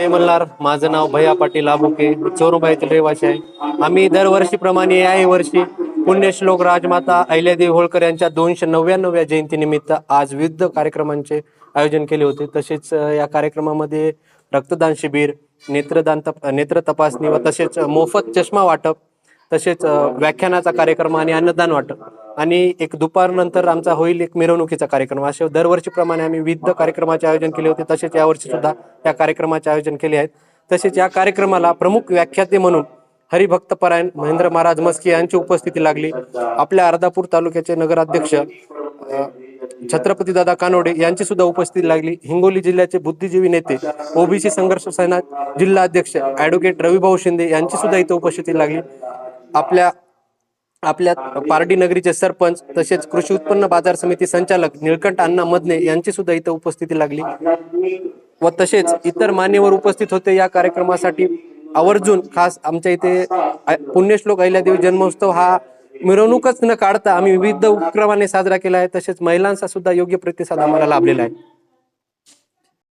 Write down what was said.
जय मल्हार माझं नाव भैया पाटील आबुके चोरुबा येथील रहिवासी आहे. आम्ही दरवर्षीप्रमाणे याही वर्षी पुण्यश्लोक राजमाता अहिल्यादेवी होळकर यांच्या दोनशे नव्याण्णव्या जयंतीनिमित्त आज विविध कार्यक्रमांचे आयोजन केले होते. तसेच या कार्यक्रमामध्ये रक्तदान शिबिर नेत्रदान तप नेत्र तपासणी व तसेच मोफत चष्मा वाटप तसेच व्याख्यानाचा कार्यक्रम आणि अन्नदान वाटप. आणि एक दुपारनंतर आमचा होईल एक मिरवणुकीचा कार्यक्रम. असे दरवर्षीप्रमाणे आम्ही विविध कार्यक्रमाचे आयोजन केले होते. तसेच यावर्षी सुद्धा या कार्यक्रमाचे आयोजन केले आहेत. तसेच या कार्यक्रमाला प्रमुख व्याख्याते म्हणून हरिभक्तपरायण महेंद्र महाराज मस्के यांची उपस्थिती लागली. आपल्या अर्धापूर तालुक्याचे नगराध्यक्ष छत्रपती दादा कानोडे यांची सुद्धा उपस्थिती लागली. हिंगोली जिल्ह्याचे बुद्धिजीवी नेते ओबीसी संघर्ष सेना जिल्हा अध्यक्ष ऍडव्होकेट रविभाऊ शिंदे यांची सुद्धा इथे उपस्थिती लागली. आपल्या आपल्या पारडी नगरीचे सरपंच तसेच कृषी उत्पन्न बाजार समिती संचालक निळकंठ अण्णा मदने यांची सुद्धा इथं उपस्थिती लागली. व तसेच इतर मान्यवर उपस्थित होते या कार्यक्रमासाठी आवर्जून खास आमच्या इथे पुण्यश्लोक अहिल्यादेवी जन्मोत्सव हा मिरवणूकच न काढता आम्ही विविध उपक्रमाने साजरा केला आहे. तसेच महिलांचा सुद्धा योग्य प्रतिसाद आम्हाला लाभलेला आहे.